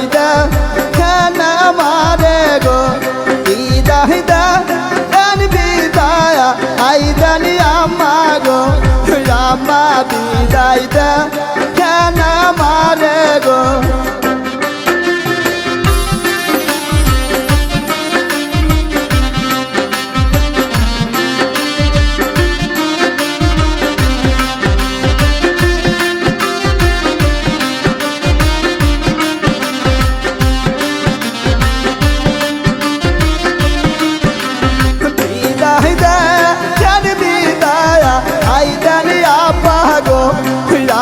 আম্মা বিদায় দে কেন মারে গো। বিদায় দে দেন বিদায় আই দেন আম্মা গো। আম্মা বিদায় আব্বা গো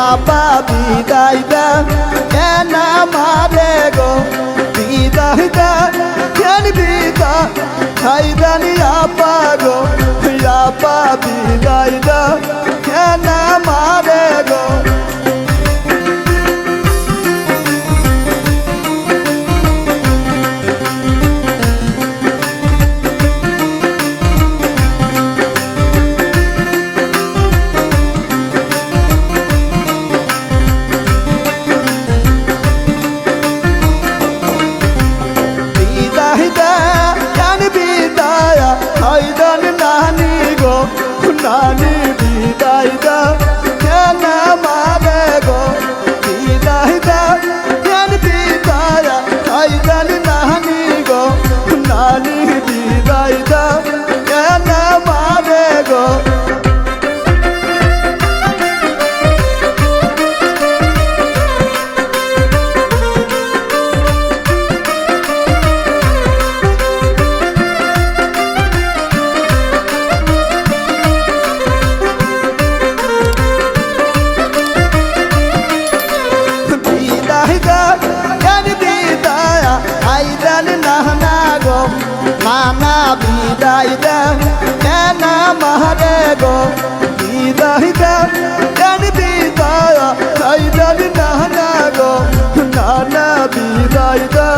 আব্বা বিদায় দে কেন মারে গো? বিদায় দে, কেন বিদা আই দেন আব্বা গো আব্বা বিদায় দে কেন মারে গো? নানি নানা বিদায় দে কেন মারে গো, বিদায় দে কেন বিদায় আইদান নানা গো, নানা বিদায় দে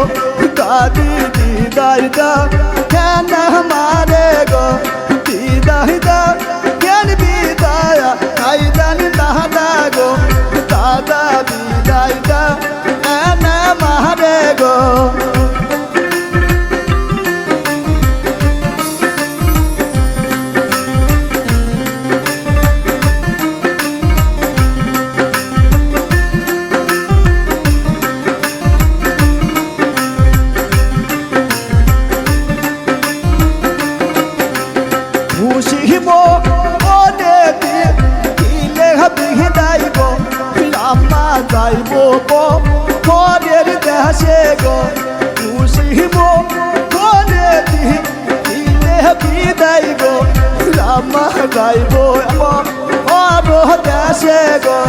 দাদি গো দাদি বিদায় দে কেন মারে গো বিদায় দে আম্মা কম গো পরের দেশে গুসিব মনে দিলে বিদাই গো। আম্মা যাইব পর দেশে গো।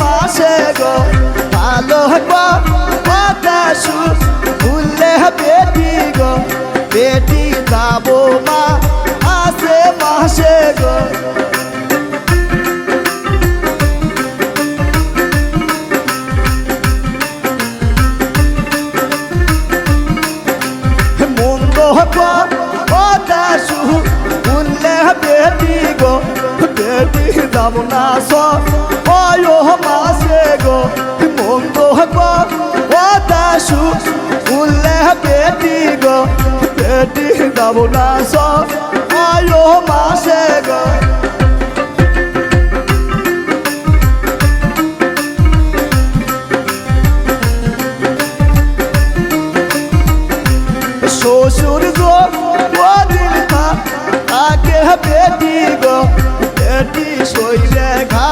মাসে গো ভালো কথা শু ভুলে বেটি গো, বেটি দাম মা, আসে মাসে গো। শু ভুলে বেটি গো, বেটি যাব না অয় মাসে গো মন্দ কথা শু, ভুলে বেটি গো বেটি যাব না স অয় মাসে গো। শ্বশুর গো ও দিল খা বেটি গো বেটি শৈলে ঘা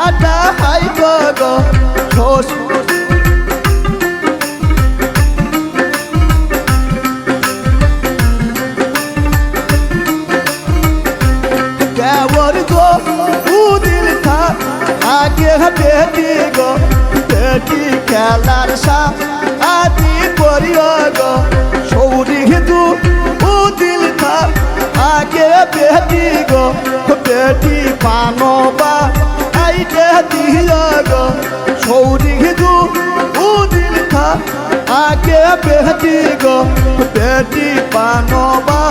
আটা হাই গো গো খোস গো উদিল থা আগে বেটি গো বেটি খেলার সা আদি করিও গো। সৌরি হিন্দু উদিল থা আগে বেটি গো বেটি পানবা আইতে দিও গো? সৌরি হিন্দু উদিল থা আগে বেটি গো। বেটি পানবা